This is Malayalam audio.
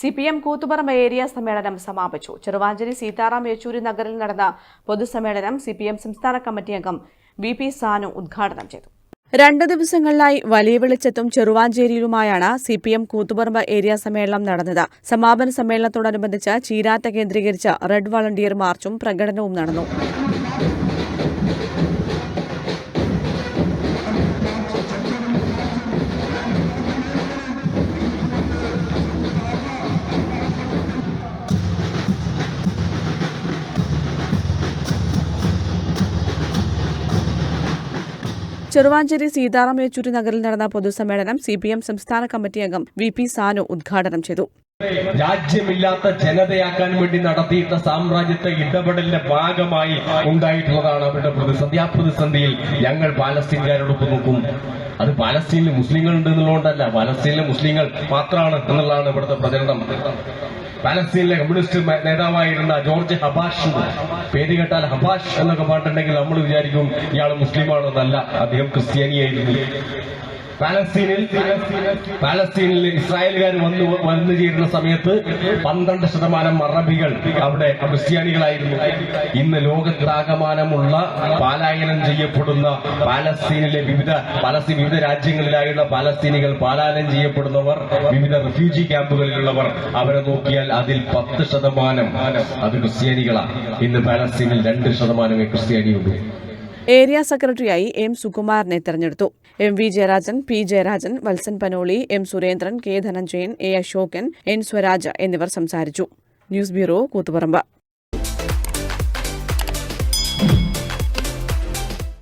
C P M Koothuparamba area സമ്മേളനം സമാപിച്ചു. ചെറുവാഞ്ചേരി സീതാറാം യെച്ചൂരി നഗറിൽ നടന്ന പൊതുസമ്മേളനം സി പി എം സംസ്ഥാന കമ്മിറ്റി അംഗം വി പി സാനു ഉദ്ഘാടനം ചെയ്തു. രണ്ട് ദിവസങ്ങളിലായി വലിയ വെളിച്ചത്തും ചെറുവാഞ്ചേരിയിലുമായാണ് C P M Koothuparamba area സമ്മേളനം നടന്നത്. സമാപന സമ്മേളനത്തോടനുബന്ധിച്ച് ചീരാത്ത കേന്ദ്രീകരിച്ച് റെഡ് വളണ്ടിയർ മാർച്ചും പ്രകടനവും നടന്നു. ചെറുവാഞ്ചേരി സീതാറാം യെച്ചൂരി നഗറിൽ നടന്ന പൊതുസമ്മേളനം സി പി എം സംസ്ഥാന കമ്മിറ്റി അംഗം വി പി സാനു ഉദ്ഘാടനം ചെയ്തു. രാജ്യമില്ലാത്ത ജനതയാക്കാൻ വേണ്ടി നടത്തിയിട്ട സാമ്രാജ്യത്തെ ഇടപെടലിന്റെ ഭാഗമായി ഉണ്ടായിട്ടുള്ളതാണ് അവരുടെ പ്രതിസന്ധി ആ പ്രതിസന്ധിയിൽ ഞങ്ങൾ പാലസ്തീൻകാരോടൊപ്പം നോക്കും അത് പാലസ്തീനിൽ മുസ്ലിങ്ങൾ ഉണ്ട് എന്നുള്ളതുകൊണ്ടല്ല പാലസ്തീനിലെ മുസ്ലിങ്ങൾ മാത്രമാണ് എന്നുള്ളതാണ് ഇവിടുത്തെ പ്രചരണം. പാലസ്തീനിലെ കമ്മ്യൂണിസ്റ്റ് നേതാവായിരുന്ന ജോർജ് ഹബാഷ്. പേര് കേട്ടാൽ ഹബാഷ് എന്നൊക്കെ പാട്ടുണ്ടെങ്കിൽ നമ്മൾ വിചാരിക്കും ഇയാൾ മുസ്ലിമാണോ എന്നല്ല. അദ്ദേഹം ക്രിസ്ത്യാനിയായിരുന്നു. പാലസ്തീനിൽ പാലസ്തീനിൽ ഇസ്രായേലുകാർ വന്ന് വന്നു ചേരുന്ന സമയത്ത് പന്ത്രണ്ട് ശതമാനം അറബികൾ അവിടെ ക്രിസ്ത്യാനികളായിരുന്നു. ഇന്ന് ലോകത്താകമാനമുള്ള പാലായനം ചെയ്യപ്പെടുന്ന പാലസ്തീനിലെ വിവിധ പാലസ്തീൻ വിവിധ രാജ്യങ്ങളിലായുള്ള പാലസ്തീനികൾ പാലായനം ചെയ്യപ്പെടുന്നവർ വിവിധ റിഫ്യൂജി ക്യാമ്പുകളിലുള്ളവർ അവരെ നോക്കിയാൽ അതിൽ പത്ത് ശതമാനം അത് ക്രിസ്ത്യാനികളാണ് ഇന്ന് പാലസ്തീനിൽ രണ്ട് ശതമാനമേ ക്രിസ്ത്യാനിയുള്ളൂ. ഏരിയ സെക്രട്ടറിയായി എം സുകുമാരനെ തെരഞ്ഞെടുത്തു. M V Jayarajan P Jayarajan Valsan Panoli M Surendran K Dhananjayan A Ashokan N Swaraj എന്നിവർ സംസാരിച്ചു. News bureau Koothuparamba.